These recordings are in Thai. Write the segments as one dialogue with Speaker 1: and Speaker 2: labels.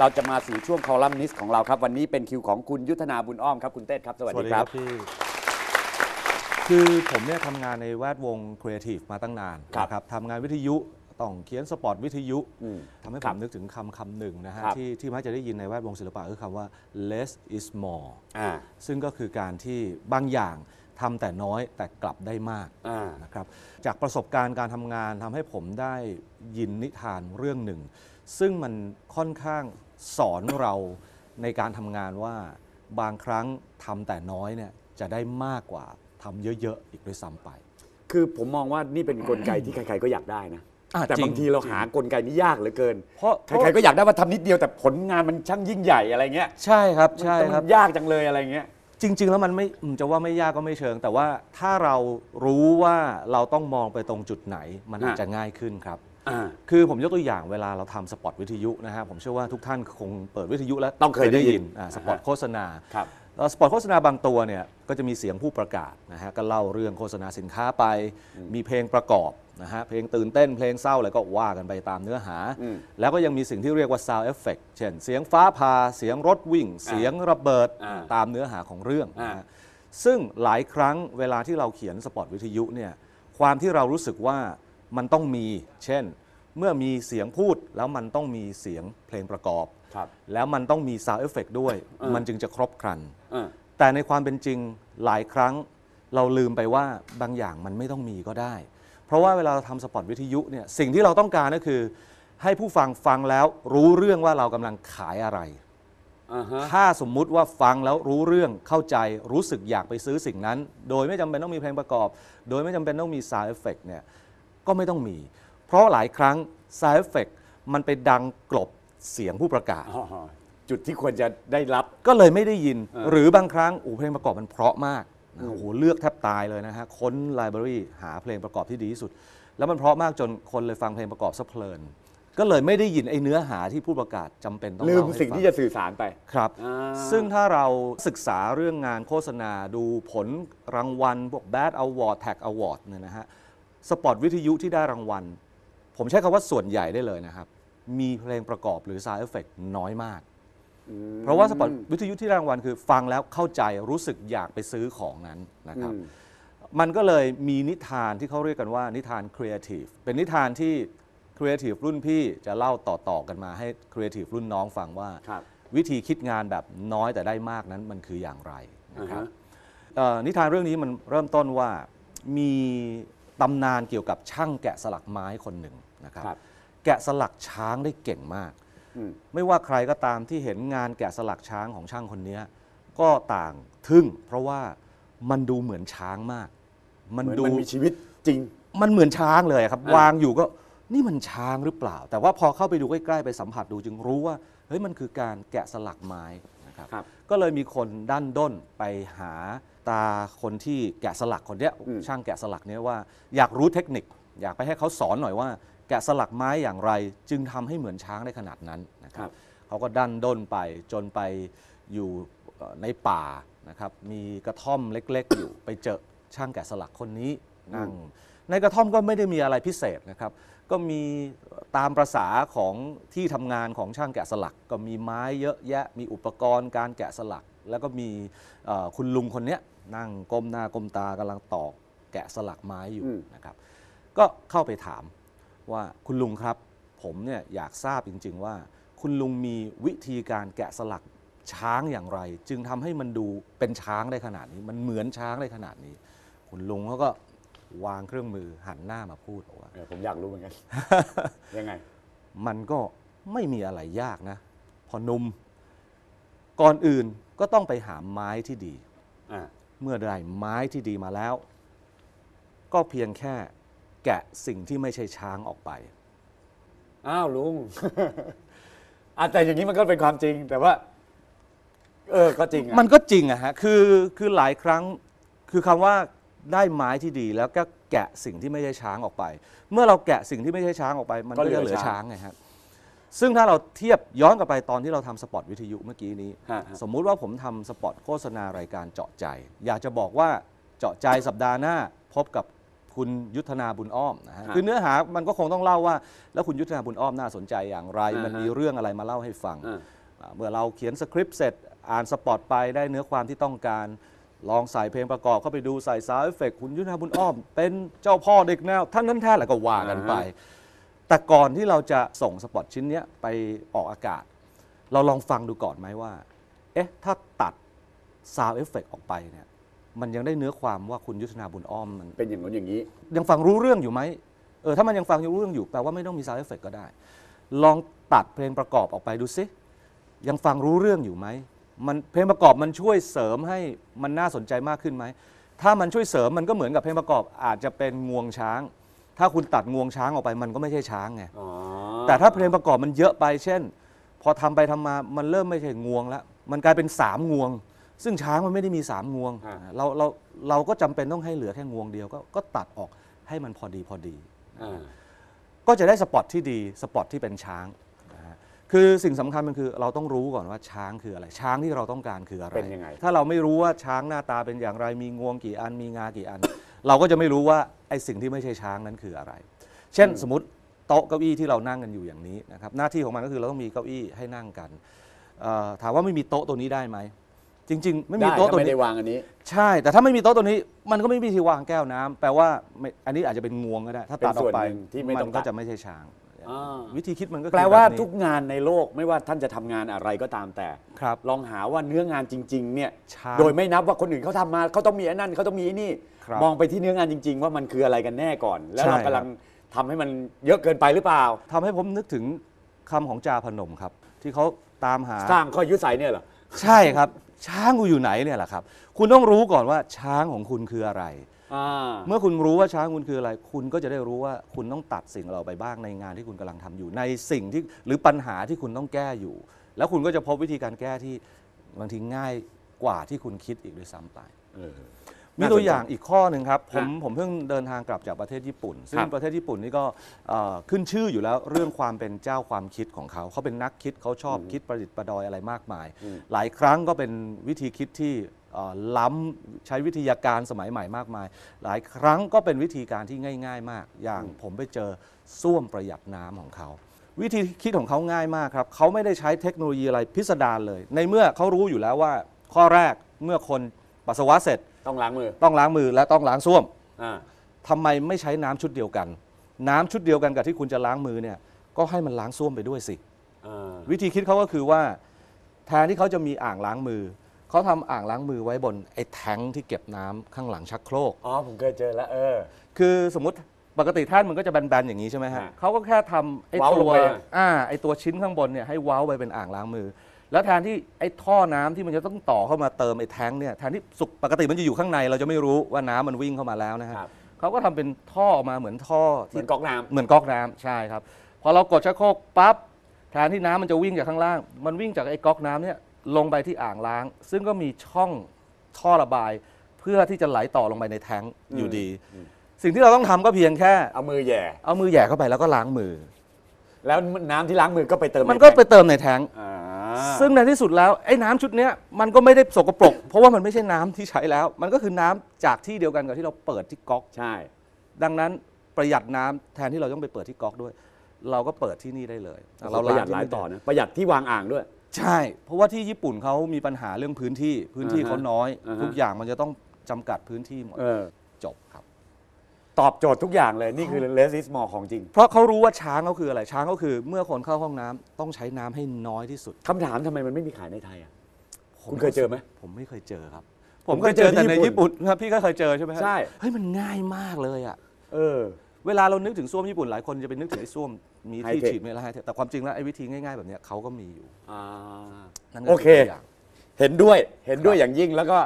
Speaker 1: เราจะมาสู่ช่วงคอลัมนิสต์ของเราครับ วันนี้เป็นคิวของคุณยุทธนาบุญอ้อมครับคุณเต้ครับ สวัสดีครับ
Speaker 2: พี่ คือผมเนี่ยทำงานในแวดวงครีเอทีฟมาตั้งนาน
Speaker 1: ครับ
Speaker 2: นะครับทำงานวิทยุต้องเขียนสปอตวิทยุ
Speaker 1: อืม
Speaker 2: ทำให้
Speaker 1: ค
Speaker 2: ผ
Speaker 1: รับ
Speaker 2: มนึกถึงคำคำหนึ่งนะฮะ
Speaker 1: ครับ
Speaker 2: ที่ที่มักจะได้ยินในแวดวงศิลปะคือคำว่า less is more
Speaker 1: อ่า
Speaker 2: ซึ่งก็คือการที่บางอย่างทำแต่น้อยแต่กลับได้มาก
Speaker 1: อ่า
Speaker 2: นะครับจากประสบการณ์การทำงานทำให้ผมได้ยินนิทานเรื่องหนึ่ง ซึ่งมันค่อนข้าง สอนเราในการทำงานว่าบางครั้งทำแต่น้อยเนี่ยจะได้มากกว่าทำเยอะๆอีกด้วยซ้ำไป
Speaker 1: คือผมมองว่านี่เป็นกลไกที่ใครๆก็อยากได้นะ
Speaker 2: อะ
Speaker 1: แต่
Speaker 2: จริง
Speaker 1: บางทีเราหากลไกนี้ยากเหลือเกิน
Speaker 2: เพราะ
Speaker 1: ใครๆก็อยากได้ว่าทำนิดเดียวแต่ผลงานมันช่างยิ่งใหญ่อะไรเงี้ย
Speaker 2: ใช่ครับใช่
Speaker 1: แต่
Speaker 2: ค
Speaker 1: มั
Speaker 2: รับ
Speaker 1: นยากจังเลยอะไรเงี้ย
Speaker 2: จริง ๆ แล้วมันไม่อืมจะว่าไม่ยากก็ไม่เชิง แต่ว่าถ้าเรารู้ว่าเราต้องมองไปตรงจุดไหน มันอาจ
Speaker 1: อะ
Speaker 2: จะง่ายขึ้นครับ
Speaker 1: อ่า
Speaker 2: คือผมยกตัวอย่างเวลาเราทำสปอตวิทยุนะฮะผมเชื่อว่าทุกท่านคงเปิดวิทยุแล้ว
Speaker 1: ต้องเคยได้ยิน
Speaker 2: อ่าสปอตโฆษณา
Speaker 1: ครับ
Speaker 2: เอ่อสปอตโฆษณาบางตัวเนี่ยก็จะมีเสียงผู้ประกาศนะฮะก็เล่าเรื่องโฆษณาสินค้าไป มีเพลงประกอบนะฮะเพลงตื่นเต้นเพลงเศร้าอะไรก็ว่ากันไปตามเนื้อหา
Speaker 1: อืม
Speaker 2: แล้วก็ยังมีสิ่งที่เรียกว่า sound effect เช่น เสียงฟ้าผ่าเสียงรถวิ่ง เสียงระเบิด
Speaker 1: อ่า
Speaker 2: ตามเนื้อหาของเรื่องนะ
Speaker 1: อ่า
Speaker 2: ฮะซึ่งหลายครั้งเวลาที่เราเขียนสปอตวิทยุเนี่ยความที่เรารู้สึกว่ามันต้องมี เช่น เมื่อมีเสียงพูดแล้วมันต้องมีเสียงเพลงประกอบ
Speaker 1: ครับ
Speaker 2: แล้วมันต้องมี sound effect ด้วย
Speaker 1: อ่ามั
Speaker 2: มันจึงจะครบครัน
Speaker 1: อ่า
Speaker 2: แต่ในความเป็นจริงหลายครั้งเราลืมไปว่าบางอย่างมันไม่ต้องมีก็ได้ เพราะว่าเวลาเราทำสปอตวิทยุเนี่ยสิ่งที่เราต้องการก็คือ ให้ผู้ฟังฟังแล้วรู้เรื่องว่าเรากำลังขายอะไร
Speaker 1: อ่าฮะ
Speaker 2: ถ้าสมมุติว่าฟังแล้วรู้เรื่องเข้าใจรู้สึกอยากไปซื้อสิ่งนั้น โดยไม่จำเป็นต้องมีเพลงประกอบ โดยไม่จำเป็นต้องมี sound effect เนี่ยก็ไม่ต้องมี เพราะหลายครั้ง sound effect มันไปดังกลบเสียงผู้ประกาศ
Speaker 1: อ๋อจุดที่ควรจะได้รับ
Speaker 2: ก็เลยไม่ได้ยิน
Speaker 1: อ่า
Speaker 2: หรือบางครั้งโอ้เพลงประกอบมันเพราะมากนะโอ้โหเลือกแทบตายเลยนะฮะ ค้นไลบรารีหาเพลงประกอบที่ดีที่สุด แล้วมันเพราะมากจนคนเลยฟังเพลงประกอบซะเพลิน ก็เลยไม่ได้ยินไอ้เนื้อหาที่ผู้ประกาศจำเป็นต้อง
Speaker 1: ลืม
Speaker 2: เล่าให้
Speaker 1: สิ่ง
Speaker 2: ฟั
Speaker 1: ที่จะสื่อสารไป
Speaker 2: ครับ
Speaker 1: อ่า
Speaker 2: ซึ่งถ้าเราศึกษาเรื่องงานโฆษณาดูผลรางวัลพวก Bad Award Tag Award เนี่ยนะฮะ สปอตวิทยุที่ได้รางวัล ผมใช้คำว่าส่วนใหญ่ได้เลยนะครับ มีเพลงประกอบหรือ sound effect น้อยมากเพราะว่าสปอตวิทยุที่ได้รางวัลคือฟังแล้วเข้าใจรู้สึกอยากไปซื้อของนั้นนะครับ
Speaker 1: อืม
Speaker 2: มันก็เลยมีนิทานที่เขาเรียกกันว่านิทานครีเอทีฟเป็นนิทานที่ครีเอทีฟรุ่นพี่จะเล่าต่อ ๆ กันมาให้ครีเอทีฟรุ่นน้องฟังว่า
Speaker 1: ครับ
Speaker 2: วิธีคิดงานแบบน้อยแต่ได้มากนั้นมันคืออย่างไรนะครับ
Speaker 1: อ่าฮะ
Speaker 2: เอ่อนิทานเรื่องนี้มันเริ่มต้นว่ามีตำนานเกี่ยวกับช่างแกะสลักไม้คนหนึ่ง นะครับ
Speaker 1: ครับ
Speaker 2: แกะสลักช้างได้เก่งมาก
Speaker 1: อืม
Speaker 2: ไม่ว่าใครก็ตามที่เห็นงานแกะสลักช้างของช่างคนนี้ก็ต่างทึ่ง เพราะว่ามันดูเหมือนช้างมาก มัน
Speaker 1: เหมือน
Speaker 2: ดู
Speaker 1: มันมีชีวิตจริง
Speaker 2: มันเหมือนช้างเลยครับ
Speaker 1: อ่าวา
Speaker 2: งอยู่ก็นี่มันช้างหรือเปล่า แต่ว่าพอเข้าไปดูใกล้ๆไปสัมผัสดูจึงรู้ว่าเฮ้ยมันคือการแกะสลักไม้นะครับ
Speaker 1: ครับ
Speaker 2: ก็เลยมีคนด้านด้นไปหาตาคนที่แกะสลักคนเนี้ย
Speaker 1: อืม
Speaker 2: ช่างแกะสลักเนี้ยว่าอยากรู้เทคนิค อยากไปให้เขาสอนหน่อยว่า แกะสลักไม้อย่างไร จึงทำให้เหมือนช้างได้ขนาดนั้นนะค
Speaker 1: ครั
Speaker 2: รับบเขาก็ดันด้นไปจนไปอยู่เอ่อในป่านะครับมีกระท่อมเล็กๆอยู่ไปเจอช่างแกะสลักคนนี้นั่งในกระท่อมก็ไม่ได้มีอะไรพิเศษนะครับ ก็มีตามประษาของที่ทำงานของช่างแกะสลัก ก็มีไม้เยอะแยะมีอุปกรณ์การแกะสลัก แล้วก็มีเอ่อคุณลุงคนเนี้ยนั่งก้มหน้าก้มตากำลังตอกแกะสลักไม้อยู่
Speaker 1: อืม
Speaker 2: นะครับ ก็เข้าไปถาม ว่าคุณลุงครับ ผมเนี่ยอยากทราบจริง ๆ ว่า คุณลุงมีวิธีการแกะสลักช้างอย่างไร จึงทำให้มันดูเป็นช้างได้ขนาดนี้ มันเหมือนช้างได้ขนาดนี้ คุณลุงเขาก็วางเครื่องมือหันหน้ามาพูดบอกว่า
Speaker 1: เออผมอยากรู้เหมือนกัน ยังไง
Speaker 2: มันก็ไม่มีอะไรยากนะ พอหนุ่มก่อนอื่นก็ต้องไปหาไม้ที่ดี
Speaker 1: อ่า
Speaker 2: เมื่อได้ไม้ที่ดีมาแล้ว ก็เพียงแค่ แกะสิ่งที่ไม่ใช่ช้างออกไป
Speaker 1: อ้าวลุงอาแต่อย่างนี้มันก็เป็นความจริง แต่ว่า เออก็จริงอะ
Speaker 2: มันก็จริงอะฮะคือคือหลายครั้งคือคำว่าได้ไม้ที่ดีแล้วก็แกะสิ่งที่ไม่ใช่ช้างออกไป เมื่อเราแกะสิ่งที่ไม่ใช่ช้างออกไป มันก็จะเหลือช้างไงครับซึ่งถ้าเราเทียบย้อนกลับไปตอนที่เราทำสปอตวิทยุเมื่อกี้นี้
Speaker 1: ฮะฮะ
Speaker 2: สมมุติว่าผมทำสปอตโฆษณารายการเจาะใจ อยากจะบอกว่าเจาะใจสัปดาห์หน้า พบกับ คุณยุทธนาบุญอ้อมนะฮะ
Speaker 1: ครับ
Speaker 2: คือเนื้อหามันก็คงต้องเล่าว่า แล้วคุณยุทธนาบุญอ้อมน่าสนใจอย่างไร
Speaker 1: อ่าฮะ
Speaker 2: มันมีเรื่องอะไรมาเล่าให้ฟัง
Speaker 1: อ่า
Speaker 2: อ่าเมื่อเราเขียนสคริปต์เสร็จอ่านสปอตไปได้เนื้อความที่ต้องการลองใส่เพลงประกอบเข้าไปดูใส่ซาวด์เอฟเฟกต์คุณยุทธนาบุญอ้อม เป็นเจ้าพ่อเด็กแนวท่านนั้นแท้แหละก็ว่ากันไป
Speaker 1: อ่าฮะ
Speaker 2: แต่ก่อนที่เราจะส่งสปอตชิ้นเนี้ยไปออกอากาศ เราลองฟังดูก่อนไหมว่า เอ๊ะถ้าตัดซาวด์เอฟเฟกออกไปเนี่ย มันยังได้เนื้อความว่าคุณยุทธนาบุญอ้อมมัน
Speaker 1: เป็นอย่างนู้นอย่างนี้
Speaker 2: ยังฟังรู้เรื่องอยู่ไหมเออถ้ามันยังฟังรู้เรื่องอยู่แปลว่าไม่ต้องมีซาวด์เอฟเฟกก็ได้ ลองตัดเพลงประกอบออกไปดูซิยังฟังรู้เรื่องอยู่ไหมมันเพลงประกอบมันช่วยเสริมให้มันน่าสนใจมากขึ้นไหมถ้ามันช่วยเสริมมันก็เหมือนกับเพลงประกอบอาจจะเป็นงวงช้าง ถ้าคุณตัดงวงช้างออกไปมันก็ไม่ใช่ช้างไง
Speaker 1: อ๋อ
Speaker 2: แต่ถ้าเพลงประกอบมันเยอะไป เช่น พอทำไปทำมามันเริ่มไม่ใช่งวงแล้วมันกลายเป็นสามงวง ซึ่งช้างมันไม่ได้มีสามงวงเราเราเราก็จำเป็นต้องให้เหลือแค่งวงเดียวก็ก็ตัดออกให้มันพอดีพอดี
Speaker 1: อ่า
Speaker 2: ก็จะได้สปอตที่ดีสปอตที่เป็นช้างนะฮะคือสิ่งสำคัญมันคือเราต้องรู้ก่อนว่าช้างคืออะไร ช้างที่เราต้องการคืออะไร
Speaker 1: เป็นยังไง
Speaker 2: ถ้าเราไม่รู้ว่าช้างหน้าตาเป็นอย่างไร มีงวงกี่อันมีงากี่อัน เราก็จะไม่รู้ว่าไอ้สิ่งที่ไม่ใช่ช้างนั้นคืออะไร เช่น สมมติโต๊ะเก้าอี้ที่เรานั่งกันอยู่อย่างนี้นะครับหน้าที่ของมันก็คือเราต้องมีเก้าอี้ให้นั่งกันเอ่อถามว่าไม่มีโต๊ะตัวนี้ได้ไหม จริง ๆ ไม่มี
Speaker 1: ได้
Speaker 2: โต๊ะ
Speaker 1: ถ้า
Speaker 2: ตัว
Speaker 1: ไม่
Speaker 2: นี้
Speaker 1: ได้วางอันนี้
Speaker 2: ใช่ แต่ถ้าไม่มีโต๊ะตัวนี้มันก็ไม่มีที่วางแก้วน้ำแปลว่าไม่อันนี้อาจจะเป็นงวงก็ได้ ถ้าตัดออกไป
Speaker 1: เป็นส่วนหนึ่งที่ไม่ต้อง
Speaker 2: นก็
Speaker 1: ตัด
Speaker 2: จะไม่ใช่ช้าง
Speaker 1: อ่า
Speaker 2: วิธีคิดมันก็คือ
Speaker 1: แปลว่า
Speaker 2: บบนี้
Speaker 1: ทุกงานในโลกไม่ว่าท่านจะทำงานอะไรก็ตามแต่
Speaker 2: ครับ
Speaker 1: ลองหาว่าเนื้องานจริง ๆ เนี่ย
Speaker 2: ช้าง
Speaker 1: โดยไม่นับว่าคนอื่นเขาทำมาเขาต้องมีไอ้นั่นเขาต้องมีไอ้นี่
Speaker 2: ครับ
Speaker 1: มองไปที่เนื้องานจริง ๆ ว่ามันคืออะไรกันแน่ก่อน แล้ว
Speaker 2: ใช่
Speaker 1: เรากำลังทำให้มันเยอะเกินไปหรือเปล่า
Speaker 2: ทำให้ผมนึกถึงคำของจาพนมครับ ที่เขาตามหา
Speaker 1: สร้างข้อยุสัยเนี่ยเหรอ
Speaker 2: ใช่ครับ ช้างกูอยู่ไหนเนี่ยแหละครับ คุณต้องรู้ก่อนว่าช้างของคุณคืออะไร
Speaker 1: อ่า
Speaker 2: เมื่อคุณรู้ว่าช้างคุณคืออะไร คุณก็จะได้รู้ว่าคุณต้องตัดสิ่งเราไปบ้างในงานที่คุณกำลังทำอยู่ในสิ่งที่หรือปัญหาที่คุณต้องแก้อยู่ แล้วคุณก็จะพบวิธีการแก้ที่บางทีง่ายกว่าที่คุณคิดอีกด้วยซ้ำไป
Speaker 1: เออ
Speaker 2: มีตัวอย่างอีกข้อหนึ่งครับผม
Speaker 1: ฮะ
Speaker 2: ผมเพิ่งเดินทางกลับจากประเทศญี่ปุ่น ซึ่
Speaker 1: ครั
Speaker 2: ง
Speaker 1: บ
Speaker 2: ประเทศญี่ปุ่นนี่ก็เอ่อขึ้นชื่ออยู่แล้วเรื่องความเป็นเจ้าความคิดของเขา เขาเป็นนักคิดเขาชอบคิดประดิษฐ์ประดอยอะไรมากมาย
Speaker 1: อืม
Speaker 2: หลายครั้งก็เป็นวิธีคิดที่เอ่อล้ำใช้วิทยาการสมัยใหม่มากมาย หลายครั้งก็เป็นวิธีการที่ง่าย ๆ มาก อย่างผมไปเจอส้วมประหยัดน้ำของเขา วิธีคิดของเขาง่ายมากครับ เขาไม่ได้ใช้เทคโนโลยีอะไรพิสดารเลย ในเมื่อเขารู้อยู่แล้วว่า ข้อแรกเมื่อคนปัสสาวะเสร็จ
Speaker 1: ต้องล้างมือ
Speaker 2: ต้องล้างมือและต้องล้างส้วม
Speaker 1: อ่า
Speaker 2: ทำไมไม่ใช้น้ำชุดเดียวกัน น้ำชุดเดียวกันกับที่คุณจะล้างมือเนี่ยก็ให้มันล้างส้วมไปด้วยสิ
Speaker 1: อ่า
Speaker 2: วิธีคิดเขาก็คือว่า แทนที่เขาจะมีอ่างล้างมือ เขาทำอ่างล้างมือไว้บนไอ้แท้งที่เก็บน้ำข้างหลังชักโครก
Speaker 1: อ๋อผมเคยเจอแล้วเออ
Speaker 2: คือสมมติปกติแท่านมันก็จะแบนๆอย่างนี้ใช่ไหมฮะ
Speaker 1: ฮะ
Speaker 2: เขาก็แค่ทำไอ้
Speaker 1: เว้า
Speaker 2: ตั
Speaker 1: ล
Speaker 2: ว
Speaker 1: งไปอะ
Speaker 2: อ่าไอ้ตัวชิ้นข้างบนเนี่ยให้เว้าไปเป็นอ่างล้างมือ แล้วแทนที่ไอ้ท่อน้ำที่มันจะต้องต่อเข้ามาเติมไอ้แท้งเนี่ยแทนที่สุกปกติมันจะอยู่ข้างในเราจะไม่รู้ว่าน้ำมันวิ่งเข้ามาแล้วนะฮะ
Speaker 1: ครับ
Speaker 2: เขาก็ทำเป็นท่อออกมาเหมือนท่อ
Speaker 1: เหมื
Speaker 2: ที่
Speaker 1: อนก๊อกน้ำ
Speaker 2: เหมือนก๊อกน้ำใช่ครับ พอเรากดชักโครกปั๊บแทนที่น้ำมันจะวิ่งจากข้างล่าง มันวิ่งจากไอ้ก๊อกน้ำเนี่ยลงไปที่อ่างล้าง ซึ่งก็มีช่องท่อระบาย เพื่อที่จะไหลต่อลงไปในแท้งอยู่ดี สิ่งที่เราต้องทำก็เพียงแค่
Speaker 1: เอามือแหย่
Speaker 2: เอามือแหย่เข้าไปแล้วก็ล้างมือ
Speaker 1: แล้วน้ำที่ล้างมือก็ไปเติม
Speaker 2: มันก็
Speaker 1: ใแท
Speaker 2: ไปเติมในแท้ง
Speaker 1: อ่า
Speaker 2: ซึ่งในที่สุดแล้วไอ้น้ำชุดเนี้ยมันก็ไม่ได้สกปรก เพราะว่ามันไม่ใช่น้ำที่ใช้แล้ว มันก็คือน้ำจากที่เดียวกันกับที่เราเปิดที่ก๊อก
Speaker 1: ใช่
Speaker 2: ดังนั้นประหยัดน้ำแทนที่เราต้องไปเปิดที่ก๊อกด้วย เราก็เปิดที่นี่ได้เลย
Speaker 1: เราประหยัดหลายต่อนะ ประหยัดที่วางอ่างด้วย
Speaker 2: ใช่ เพราะว่าที่ญี่ปุ่นเขามีปัญหาเรื่องพื้นที่ พื้นที่
Speaker 1: อ่าฮะ
Speaker 2: เขาน้อย
Speaker 1: อ่าฮะ
Speaker 2: ทุกอย่างมันจะต้องจำกัดพื้นที่หมด
Speaker 1: เออ
Speaker 2: จบครับ
Speaker 1: ตอบโจทย์ทุกอย่างเลยนี่คือ less is more ของจริง
Speaker 2: เพราะเขารู้ว่าช้างเขาคืออะไรช้างเขาคือ เมื่อคนเข้าห้องน้ำต้องใช้น้ำให้น้อยที่สุด
Speaker 1: คำถามทำไมมันไม่มีขายในไทยอะ คุณเคยเจอไหม
Speaker 2: ผมไม่เคยเจอครับ
Speaker 1: ผ
Speaker 2: ผมม
Speaker 1: เค
Speaker 2: เค
Speaker 1: ย
Speaker 2: ย
Speaker 1: เจ
Speaker 2: เจ
Speaker 1: อ
Speaker 2: อแต่
Speaker 1: ที่
Speaker 2: ใน
Speaker 1: ญี่
Speaker 2: ญี่
Speaker 1: ปุ่
Speaker 2: ปุ่
Speaker 1: น
Speaker 2: นครับพี่ก็เคยเจอใช่ไหมฮะ
Speaker 1: ใช่
Speaker 2: เฮ้ยมันง่ายมากเลยอะ
Speaker 1: เออ
Speaker 2: เวลาเรานึกถึงส้วมญี่ปุ่นหลายคนจะไปนึกถึงไอ้ส้วมมีที่
Speaker 1: High-tech
Speaker 2: ฉีดไม่ละให้แต่ความจริงแล้วไอ้วิธีง่ายๆแบบเนี้ยเขาก็มีอยู่
Speaker 1: อ่า
Speaker 2: นั่นก็
Speaker 1: โอเค
Speaker 2: ตัวอย่าง
Speaker 1: เห็นด้วยเห็นด้วยอย่างยิ่งแล้วก็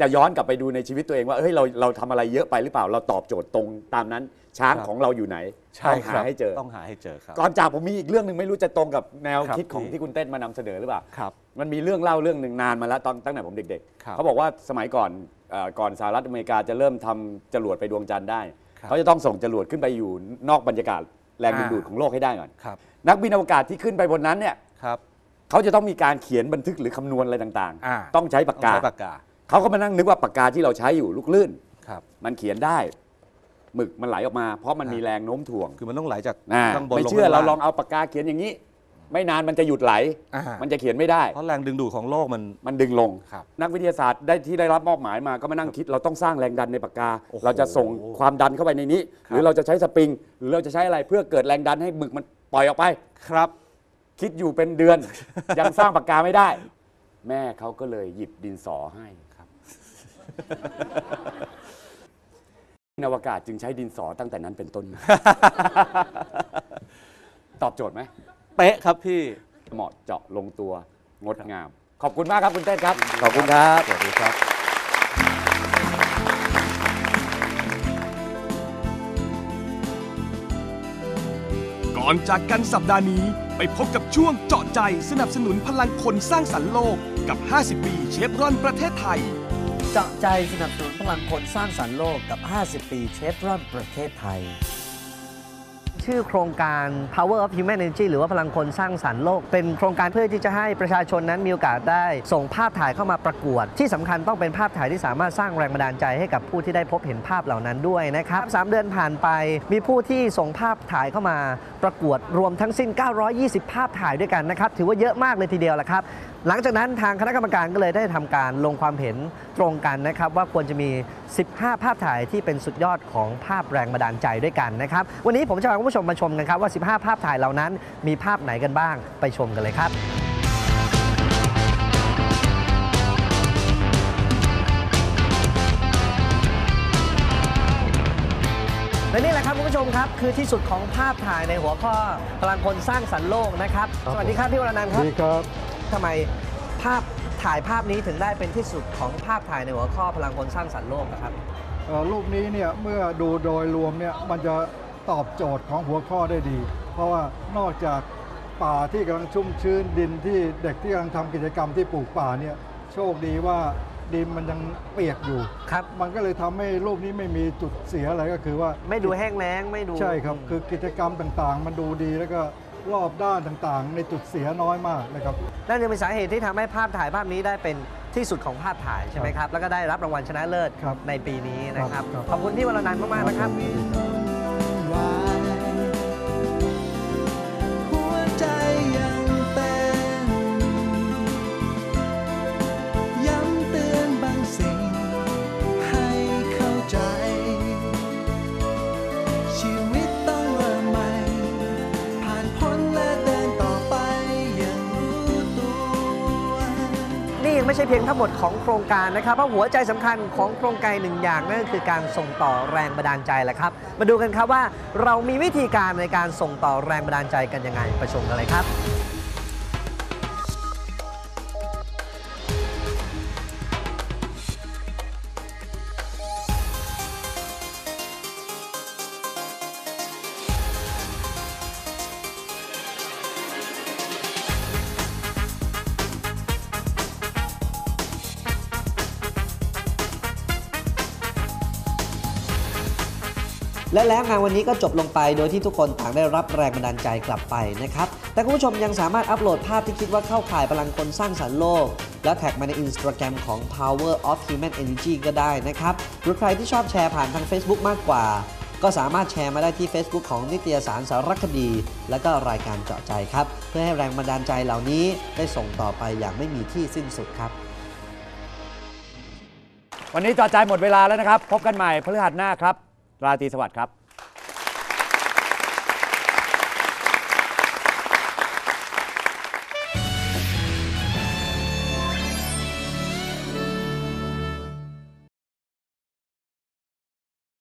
Speaker 1: จะย้อนกลับไปดูในชีวิตตัวเองว่าเฮ้ยเราเราทำอะไรเยอะไปหรือเปล่าเราตอบโจทย์ตรงตามนั้น ช้าง
Speaker 2: ครับ
Speaker 1: ของเราอยู่ไหน
Speaker 2: ใช่
Speaker 1: ต้อง
Speaker 2: ค
Speaker 1: หา
Speaker 2: รับ
Speaker 1: ให้เจอ
Speaker 2: ต้องหาให้เจอครับ
Speaker 1: ก่อนจากผมมีอีกเรื่องหนึ่งไม่รู้จะตรงกับแนว
Speaker 2: ครับ
Speaker 1: คิดของ
Speaker 2: พี่
Speaker 1: ที่คุณเต้นมานำเสนอหรือเปล่า
Speaker 2: ครับ
Speaker 1: มันมีเรื่องเล่าเรื่องหนึ่งนานมาแล้วตอนตั้งแต่ผมเด็ก
Speaker 2: ครับ
Speaker 1: ๆ เขาบอกว่าสมัยก่อนเอ่อก่อนสหรัฐอเมริกาจะเริ่มทำจรวดไปดวงจันทร์ได้
Speaker 2: ครับ
Speaker 1: เขาจะต้องส่งจรวดขึ้นไปอยู่นอกบรรยากาศแรงดึง
Speaker 2: อ่า
Speaker 1: ดูดของโลกให้ได้ก่อน
Speaker 2: ครับ
Speaker 1: นักบินอวกาศที่ขึ้นไปบนนั้นเนี่ย
Speaker 2: ครับ
Speaker 1: เขาจะต้องมีการเขียนบันทึกหรือคำนวณอะไรต่าง
Speaker 2: อ่า
Speaker 1: ๆ ต้องใช้ปาก
Speaker 2: ต้อง
Speaker 1: กา
Speaker 2: ใช้ปากกา
Speaker 1: เขาก็มานั่งนึกว่าปากกาที่เราใช้อยู่ลูกลื่น
Speaker 2: ครับ
Speaker 1: มันเขียนได้หมึกมันไหลออกมา เพราะมันมีแรงโน้มถ่วง
Speaker 2: คือมันต้องไหลจาก
Speaker 1: อ่า
Speaker 2: ข้างบน
Speaker 1: ไม่
Speaker 2: ลง
Speaker 1: เชื่อ
Speaker 2: ข้
Speaker 1: เรา
Speaker 2: ง
Speaker 1: ลองเอาปากกาเขียนอย่างนี้ ไม่นานมันจะหยุดไหล
Speaker 2: อ่า
Speaker 1: มันจะเขียนไม่ได้
Speaker 2: เพราะแรงดึงดูดของโลกมัน
Speaker 1: มันดึงลง
Speaker 2: ครับ
Speaker 1: นักวิทยาศาสตร์ได้ที่ได้รับมอบหมายมาก็มานั่งคิดเราต้องสร้างแรงดันในปากกา
Speaker 2: โอ้โห
Speaker 1: เราจะส่งความดันเข้าไปในนี้
Speaker 2: ครับ
Speaker 1: หรือเราจะใช้สปริง หรือเราจะใช้อะไรเพื่อเกิดแรงดันให้หมึกมันปล่อยออกไป
Speaker 2: ครับ
Speaker 1: คิดอยู่เป็นเดือน ยังสร้างปากกาไม่ได้ แม่เขาก็เลยหยิบดินสอให้ครับ นอวกาศจึงใช้ดินสอตั้งแต่นั้นเป็นต้นมาตอบโจทย์ไหม
Speaker 2: เป๊ะครับพี่
Speaker 1: เหมาะเจาะลงตัว งดงาม ขอบคุณมากครับคุณเต้นครับ ขอบคุณครับ
Speaker 2: สวัสดีครับ
Speaker 3: ก่อนจากกันสัปดาห์นี้ ไปพบกับช่วงเจาะใจสนับสนุนพลังคนสร้างสรรค์โลกกับ 50 ปีเชฟรอนประเทศไทย
Speaker 4: เจาะใจสนับสนุนพลังคนสร้างสรรค์โลกกับ 50 ปีเชฟรอนประเทศไทย ชื่อโครงการ Power of Human Energy หรือว่าพลังคนสร้างสรรค์โลก เป็นโครงการเพื่อที่จะให้ประชาชนนั้นมีโอกาสได้ ส่งภาพถ่ายเข้ามาประกวด ที่สำคัญต้องเป็นภาพถ่ายที่สามารถสร้างแรงบันดาลใจให้กับผู้ที่ได้พบเห็นภาพเหล่านั้นด้วยนะครับสามเดือนผ่านไปมีผู้ที่ส่งภาพถ่ายเข้ามาประกวดรวมทั้งสิ้น 920 ภาพถ่ายด้วยกันนะครับถือว่าเยอะมากเลยทีเดียวละครับหลังจากนั้นทางคณะกรรมการก็เลยได้ทำการลงความเห็นตรงกันนะครับ ว่าควรจะมี 15 ภาพถ่ายที่เป็นสุดยอดของภาพแรงบันดาลใจด้วยกันนะครับ วันนี้ผมจะพาคุณผู้ชมมาชมกันครับว่า 15 ภาพถ่ายเหล่านั้นมีภาพไหนกันบ้างไปชมกันเลยครับและนี่แหละครับคุณผู้ชมครับ คือที่สุดของภาพถ่ายในหัวข้อพลังคนสร้างสรรค์โลกนะครับ สวัสดีครับพี่วรนันท์ครับ
Speaker 5: ดีครับ
Speaker 4: ทำไมภาพถ่ายภาพนี้ถึงได้เป็นที่สุดของภาพถ่ายในหัวข้อพลังคนสร้างสรรค์โลกนะครับ
Speaker 5: เอ่อรูปนี้เนี่ยเมื่อดูโดยรวมเนี่ยมันจะตอบโจทย์ของหัวข้อได้ดี เพราะว่านอกจากป่าที่กำลังชุ่มชื้นดินที่เด็กที่กำลังทำกิจกรรมที่ปลูกป่าเนี่ยโชคดีว่าดินมันยังเปียกอยู่
Speaker 4: ครับ
Speaker 5: มันก็เลยทำให้รูปนี้ไม่มีจุดเสียอะไรก็คือว่า
Speaker 4: ไม่ดูแห้งแล้งไม่ดู
Speaker 5: ใช่ครับ คือกิจกรรมต่างๆ มันดูดีแล้วก็ รอบด้านต่างๆ ในจุดเสียน้อยมากนะครับ
Speaker 4: นั่นจึงเป็นสาเหตุที่ทำให้ภาพถ่ายภาพนี้ได้เป็นที่สุดของภาพถ่ายใช่ไหมครับ แล้วก็ได้รับรางวัลชนะเลิศ
Speaker 5: ครับ
Speaker 4: ในปีนี้นะครับ
Speaker 5: ครับ
Speaker 4: ขอบคุณพี่วรนันท์มากๆนะครับ
Speaker 6: หั
Speaker 4: ช่เพียงทั้งหมดของโครงการนะครับเพราะหัวใจสำคัญของโครงการหนึ่งอย่างนั่นก็คือการส่งต่อแรงบันดาลใจแหละครับ มาดูกันครับว่าเรามีวิธีการในการส่งต่อแรงบันดาลใจกันยังไงไปชมกันเลยครับ และแล้วงานวันนี้ก็จบลงไปโดยที่ทุกคนต่างได้รับแรงบันดาลใจกลับไปนะครับ แต่คุณผู้ชมยังสามารถอัปโหลดภาพที่คิดว่าเข้าข่ายพลังคนสร้างสรรค์โลก และแท็กมาใน Instagram ของ Power of Human Energy ก็ได้นะครับ หรือใครที่ชอบแชร์ผ่านทาง Facebook มากกว่า ก็สามารถแชร์มาได้ที่ Facebook ของนิตยสารสารคดี และก็รายการเจาะใจครับ เพื่อให้แรงบันดาลใจเหล่านี้ได้ส่งต่อไปอย่างไม่มีที่สิ้นสุดครับ
Speaker 1: วันนี้จอใจหมดเวลาแล้วนะครับ พบกันใหม่พฤหัสหน้าครับ ราตรีสวัสดิ์ครับ